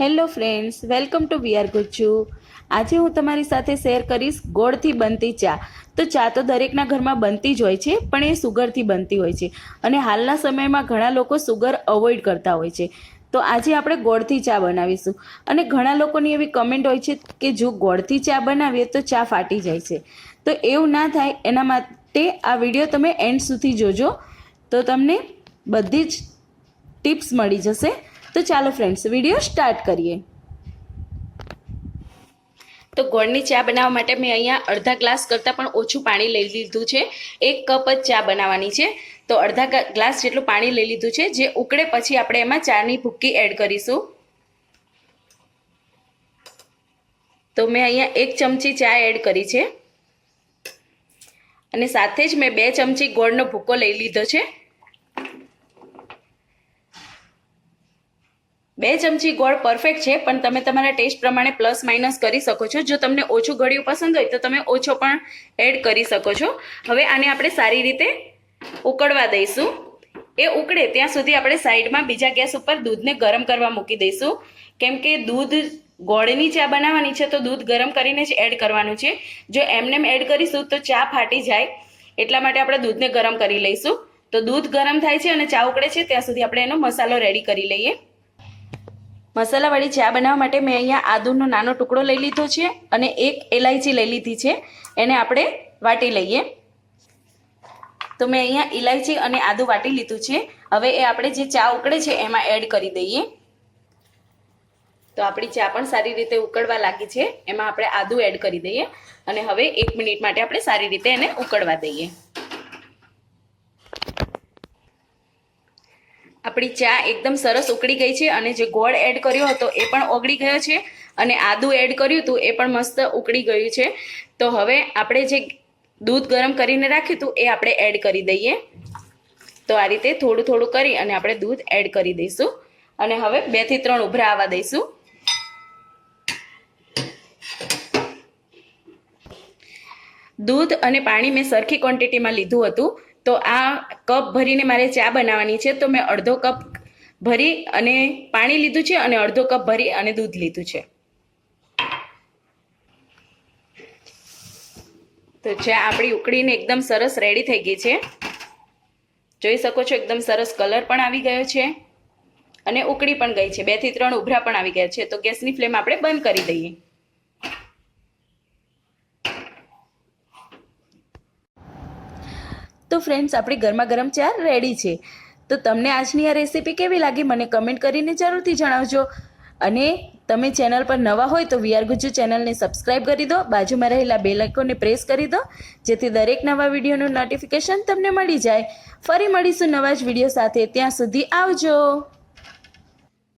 Hello friends, welcome to VR ગુચ્છુ આજે હું તમારી સાથે શેર કરીશ ગોળથી બનતી ચા. તો ચા તો દરેકના ઘરમાં બનતી જ હોય છે, પણ એ સુગરથી બનતી હોય છે. અને હાલના સમયમાં ઘણા લોકો સુગર અવોઇડ કરતા હોય છે. તો આજે આપણે ગોળથી ચા બનાવીશું. અને ઘણા લોકોની એવી કમેન્ટ હોય છે કે જો ગોળથી ચા બનાવીએ તો ચા ફાટી જાય છે. તો એવું ના થાય, એના માટે આ વીડિયો તમે એન્ડ સુધી જોજો. તો તમને બધી જ ટિપ્સ મળી જશે. તો ચાલો ફ્રેન્ડ્સ વીડિયો સ્ટાર્ટ કરીએ. તો ગોળની ચા બનાવવા માટે મેં અહીંયા અડધા ગ્લાસ કરતાં પણ ઓછું પાણી લઈ લીધું છે. એક કપ જ ચા બનાવવાની છે. તો અડધા ગ્લાસ જેટલું પાણી લઈ લીધું છે, જે ઉકળે પછી આપણે એમાં ચાની ભૂક્કી એડ કરીશું. તો મેં અહીંયા એક ચમચી ચા એડ કરી છે. અને સાથે જ મેં બે ચમચી ગોળનો ભૂકો લઈ લીધો છે. બે ચમચી ગોળ પરફેક્ટ છે, પણ તમે તમારા ટેસ્ટ પ્રમાણે પ્લસ માઇનસ કરી શકો છો. જો તમને ઓછું ગળ્યું પસંદ હોય તો તમે ઓછો પણ એડ કરી શકો છો. હવે આને આપણે સારી રીતે ઉકળવા દઈશું. એ ઉકળે ત્યાં સુધી આપણે સાઈડમાં બીજા ગેસ ઉપર દૂધને ગરમ કરવા મૂકી દઈશું. કેમ કે દૂધ ગોળની ચા બનાવવાની છે, તો દૂધ ગરમ કરીને જ એડ કરવાનું છે. જો એમનેમ એડ કરીશું તો ચા ફાટી જાય. એટલા માટે આપણે દૂધને ગરમ કરી લઈશું. તો દૂધ ગરમ થાય છે અને ચા ઉકળે છે, ત્યાં સુધી આપણે એનો મસાલો રેડી કરી લઈએ. મસાલાવાળી ચા બનાવવા માટે મેં અહીંયા આદુનો નાનો ટુકડો લઈ લીધો છે અને એક એલાયચી લઈ લીધી છે. એને આપણે વાટી લઈએ. તો મેં અહીંયા ઇલાયચી અને આદુ વાટી લીધું છે. હવે એ આપણે જે ચા ઉકળે છે એમાં એડ કરી દઈએ. તો આપણી ચા પણ સારી રીતે ઉકળવા લાગી છે. એમાં આપણે આદુ એડ કરી દઈએ. અને હવે એક મિનિટ માટે આપણે સારી રીતે એને ઉકળવા દઈએ. આપણી ચા એકદમ સરસ ઉકળી ગઈ છે અને જે ગોળ એડ કર્યો હતો એ પણ ઓગળી ગયો છે અને આદુ એડ કર્યું હતું એ પણ મસ્ત ઉકળી ગયું છે. તો હવે આપણે જે દૂધ ગરમ કરીને રાખ્યું હતું એ આપણે એડ કરી દઈએ. તો આ રીતે થોડું થોડું કરી અને આપણે દૂધ એડ કરી દઈશું. અને હવે બેથી ત્રણ ઉભરા આવવા દઈશું. દૂધ અને પાણી મેં સરખી ક્વોન્ટિટીમાં લીધું હતું. તો આ કપ ભરીને મારે ચા બનાવવાની છે, તો મેં અડધો કપ ભરી અને પાણી લીધું છે અને અડધો કપ ભરી અને દૂધ લીધું છે. તો ચા આપણી ઉકળીને એકદમ સરસ રેડી થઈ ગઈ છે. જોઈ શકો છો એકદમ સરસ કલર પણ આવી ગયો છે અને ઉકળી પણ ગઈ છે. બેથી ત્રણ ઉભરા પણ આવી ગયા છે. તો ગેસની ફ્લેમ આપણે બંધ કરી દઈએ. તો ફ્રેન્ડ્સ આપણી ગરમા ગરમ ચા રેડી છે. તો તમને આજની આ રેસીપી કેવી લાગી મને કમેન્ટ કરીને જરૂરથી જણાવજો. અને તમે ચેનલ પર નવા હોય તો વીઆર ગુજ્જુ ચેનલને સબસ્ક્રાઇબ કરી દો. બાજુમાં રહેલા બે આઇકોનને પ્રેસ કરી દો. જેથી દરેક નવા વિડીયોનું નોટિફિકેશન તમને મળી જાય. ફરી મળીશું નવા જ વીડિયો સાથે. ત્યાં સુધી આવજો.